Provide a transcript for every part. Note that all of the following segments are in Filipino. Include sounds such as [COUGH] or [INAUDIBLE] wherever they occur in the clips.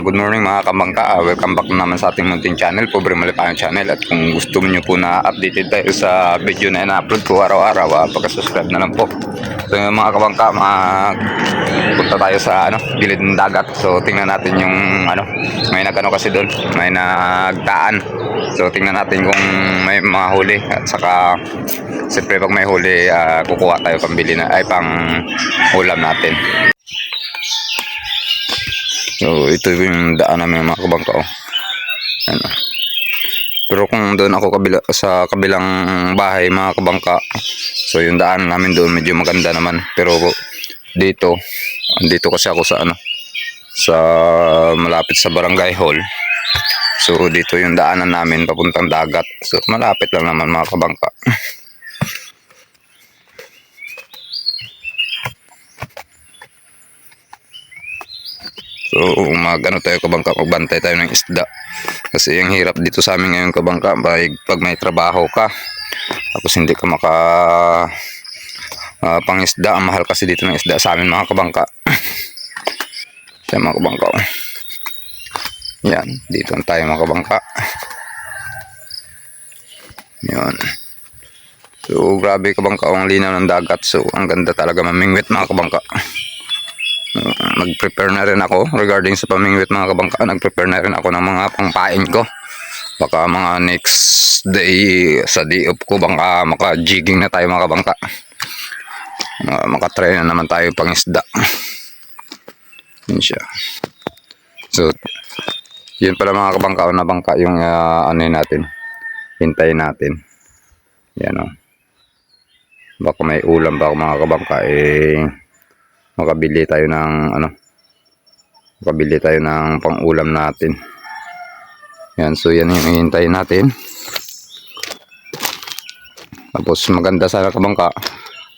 good morning mga kabangka. Ah, welcome back na naman sa ating munting channel, Pobre Malipayang Channel. At kung gusto niyo po na updated tayo sa video na ina-upload ko araw-araw, ah, pagka-subscribe na lang po. So mga kabangka, mag punta tayo sa ano, gilid ng dagat. So tingnan natin yung ano, may nagano kasi doon, may nagtaan. So tingnan natin kung may mga huli at saka siyempre pag may huli, ah, kukuha tayo pambili na ay pang ulam natin. So, ito yung daan namin mga kabangka. Oh. Ano. Pero kung doon ako kabila, sa kabilang bahay mga kabangka, so yung daan namin doon medyo maganda naman. Pero dito, andito kasi ako sa ano, sa malapit sa barangay hall. So dito yung daanan namin papuntang dagat. So malapit lang naman mga kabangka. [LAUGHS] mag ano tayo kabangka, magbantay tayo ng isda. Kasi yung hirap dito sa amin ngayon kabangka, pag, may trabaho ka, tapos hindi ka maka ah, pangisda, ang mahal kasi dito ng isda sa amin mga kabangka. [LAUGHS] Kaya mga kabangka. oh. Yan, dito tayo mga kabangka. Yan. So, grabe kabangka, ang linaw ng dagat. So, ang ganda talaga mamingwit mga kabangka nag-prepare na rin ako regarding sa pamingwit mga kabangka. Nag-prepare na rin ako ng mga pangpain ko. Baka mga next day sa day ko baka maka-jigging na tayo mga kabangka. Uh, makatry na naman tayo pang isda yun siya. So yun pala mga kabangka. Na bangka yung uh, ano natin. Hintayin natin. Yan o baka may ulam baka mga kabangka? Eh makabili tayo ng ano makabili tayo ng pang-ulam natin. Yan so yan yung hihintayin natin. Tapos maganda sana kabangka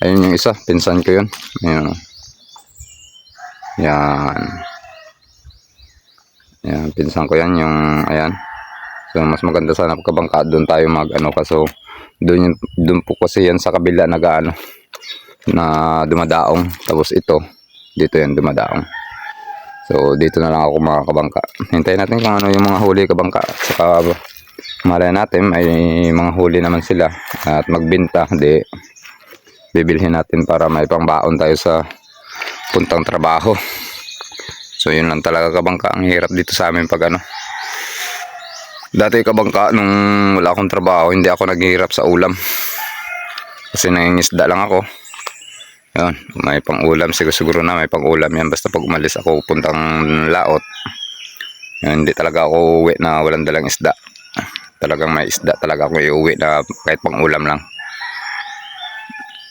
ayun yung isa pinsan ko yun. Ayun yan. Yan pinsan ko yan yung ayan. So mas maganda sana kabangka doon tayo mag ano kaso doon doon po kasi yan sa kabila nag ano na dumadaong. Tapos ito dito yan dumadaong so dito na lang ako mga kabangka. Hintayin natin kung ano yung mga huli kabangka. At saka malay natin may mga huli naman sila. At magbinta di bibilhin natin para may pangbaon tayo sa puntang trabaho. So yun lang talaga kabangka. Ang hirap dito sa amin pag ano. Dati kabangka nung wala akong trabaho hindi ako naghihirap sa ulam. Kasi nangingisda lang ako yun, may pang-ulam siguro, siguro na may pang-ulam yan basta pag umalis ako puntang laot. Yun, hindi talaga ako uwi na walang dalang isda. Talagang may isda talaga ako iuwi na kahit pang-ulam lang.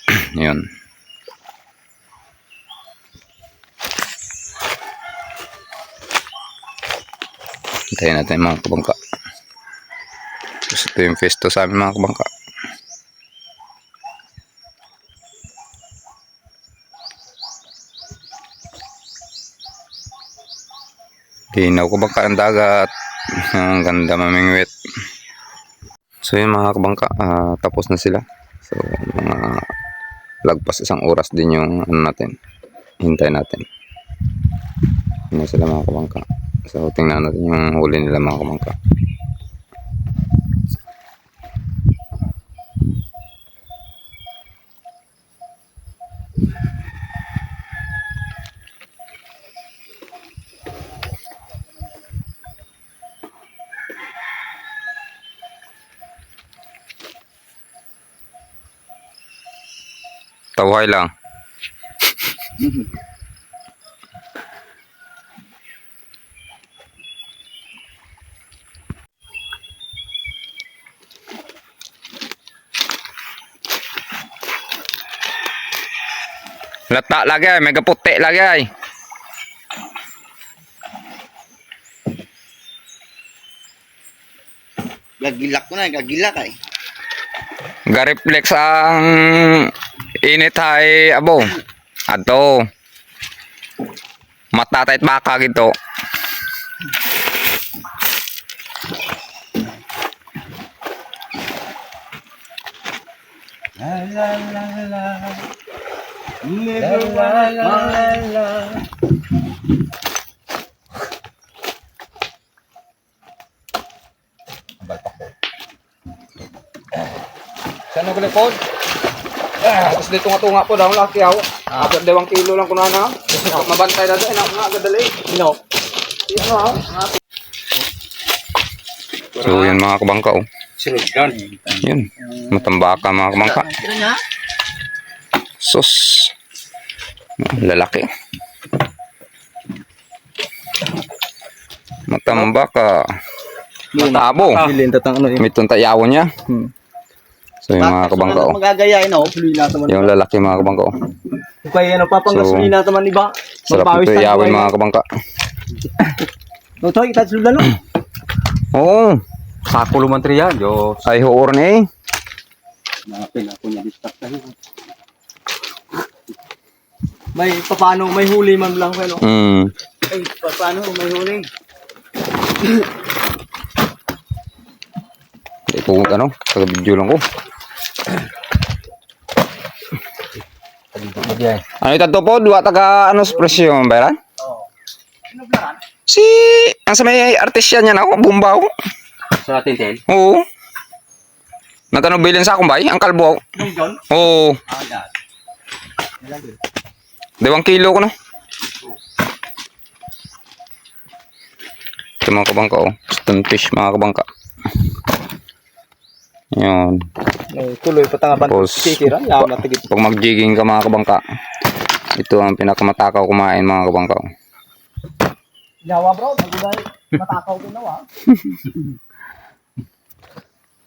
[CLEARS THROAT] yun. Hintayin natin mga kabangka. Tapos ito yung festo sa amin mga kabangka. Linaw ko bangka ang dagat. [LAUGHS] Ang ganda mamingwit. So yun mga kabangka, ah, tapos na sila. So mga lagpas isang oras din yung ano natin. Hintay natin. Ano sila mga kabangka. So tingnan natin yung huli nila mga kabangka. Tawhay lang. Lata lagi ay, mega puti lagi ay. Gagilak ko na, gagilak ay. Ga-reflex ang Init hay abo. Ato. Matatay baka gito. La la la la. Never la la la. Balpak ko. Saan ako Ah, tapos dito nga tunga po daw, laki ako. Ah. Agad dalawang kilo lang kuno na. Mabantay na doon, ako nga agad dali. Sino? Ano ha? So yan mga kabangka oh. Sunod doon. Yun. Matambaka mga kabangka. Sus. Lalaki. Matambaka. Matabo. Ano yun. May tuntayawon niya. Hmm. So yung mga kabangka oh. Magagayain ako. Gasolina naman. Yung lalaki mga kabangka oh. Kaya ano, papang So, naman iba. Sarap ito iyawin mga kabangka. [COUGHS] No, Toy, kita suldan no? Oo. Sako lumantri yan. Yo. Ay huor ni eh. Napin ako niya distak tayo. [COUGHS] May paano may huli man lang kayo. no? Hmm. Ay, pa- paano may huli? [COUGHS] Hindi ko ano, taga video lang ko. Ano ito po? Dua taga ano presyo. Sino ba? Si, ang sa may artisyan niya na ako, bumbaw. Sa atin, Tel. Oo. Nagkano bilin sa akong bay? Ang kalbo. Yung John? Oo. Ah? Dalawang kilo ko no. Ito mga kabangka oh. Stone fish mga kabangka. Yun. Ay, tuloy patangaban. Tapos, Sisira, yaw na tigit. Pag mag-jigging ka mga kabangka, ito ang pinakamatakaw kumain mga kabangka. Yawa bro, magulay. Matakaw ko na wa.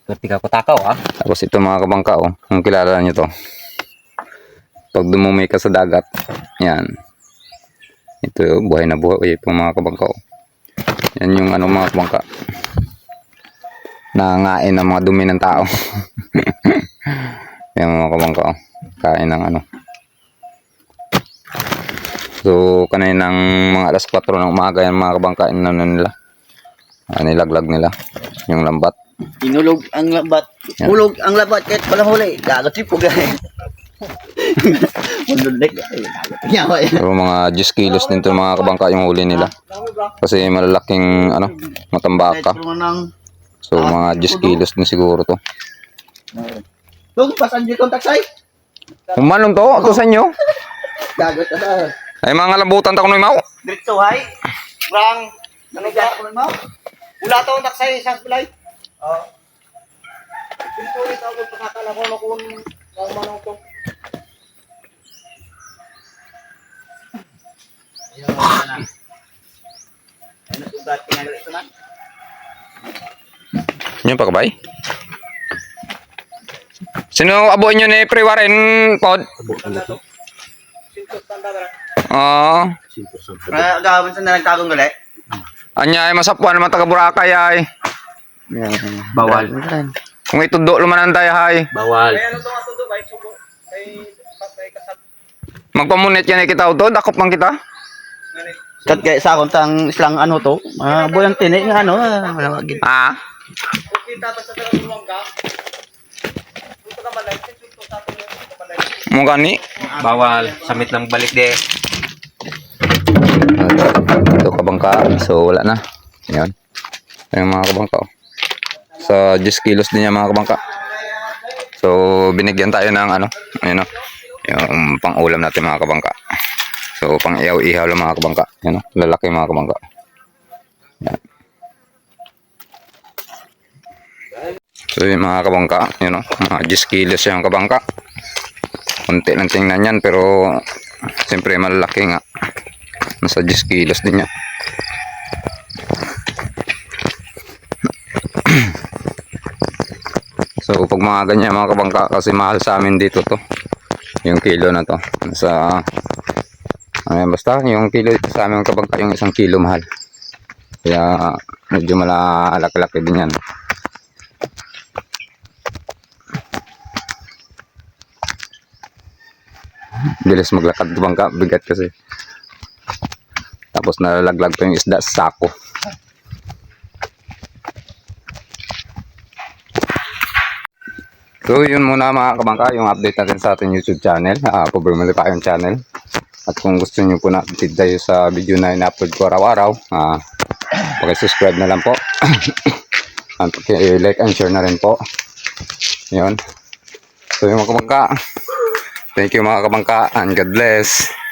Berarti ka takaw ah. Tapos ito mga kabangka, oh, kung kilala nyo to. Pag dumumi ka sa dagat, yan. Ito, buhay na buhay itong mga kabangka. Oh. Yan yung ano mga kabangka. Nangangain ng mga dumi ng tao. [LAUGHS] yan mga kabangka. Oh. Kain ng ano. So, kaninang mga alas 4 ng umaga yan mga kabangka, ano nila. Ah, nilaglag nila yung lambat. Inulog ang labat. Yan. Ulog ang labat kahit walang huli. Dagat. Yawa yan. Pero mga 10 kilos din to mga kabangka yung huli nila. Kasi malalaking ano, matambaka. So mga 10 kilos din siguro to. Lug, pasan dito taksay. Humanong to, ako sa inyo. Dagat ka sa... Ay mga lambutan ta kuno mau. Dito, hay. Brang. Ano ba? Ano Wala to taksay. Isang kulay. Oo. Dito ulit ako. Pakakala ko na kung... Ang manong to. Ayaw na. Ay, nasugat na ito na. Yun pa kabay. Sino abo inyo ni Pre Warren pod? Sintos tanda ba? Ah, Kaya gawin sa nalagtagong gali. anya ay masapuan naman taga Boracay ay. Bawal. Kung itudo lumanan tayo hay. Bawal. Ano to to. Kay... Kay. Magpamunit yan kita to, dakop man kita. Kat kaya sa akong tang islang ano to, ah, bulang tini nga ano, wala. Ah, Mo gani. Bawal. Samit lang balik de. Ito kabangka, so wala na. Yan. Ayun mga kabangka. oh. Sa 10 kilos din yan mga kabangka. So binigyan tayo ng ano, ayun o. Yung pang ulam natin mga kabangka. So pang ihaw-ihaw lang mga kabangka. Yan o, lalaki mga kabangka. Yan. So yung mga kabangka, yun o, mga 10 kilos yung kabangka. Kunti lang tingnan yan pero siyempre malalaki nga. Nasa 10 kilos din yan. [CLEARS THROAT] so pag mga ganyan mga kabangka kasi mahal sa amin dito to. Yung kilo na to. Nasa Ayan, basta yung kilo sa amin kabangka yung isang kilo mahal. Kaya medyo malalaki-laki din yan. Bilis maglakad kabangka, bigat kasi. Tapos nalalaglag pa yung isda sa sako. So yun muna mga kabangka, yung update natin sa ating YouTube channel, uh, Pobre pa yung channel. At kung gusto nyo po na update tayo sa video na in-upload ko araw-araw, uh, subscribe na lang po. [CLEARS THROAT] At like and share na rin po. Yun. So yung mga kabangka. Thank you mga kabangka and God bless.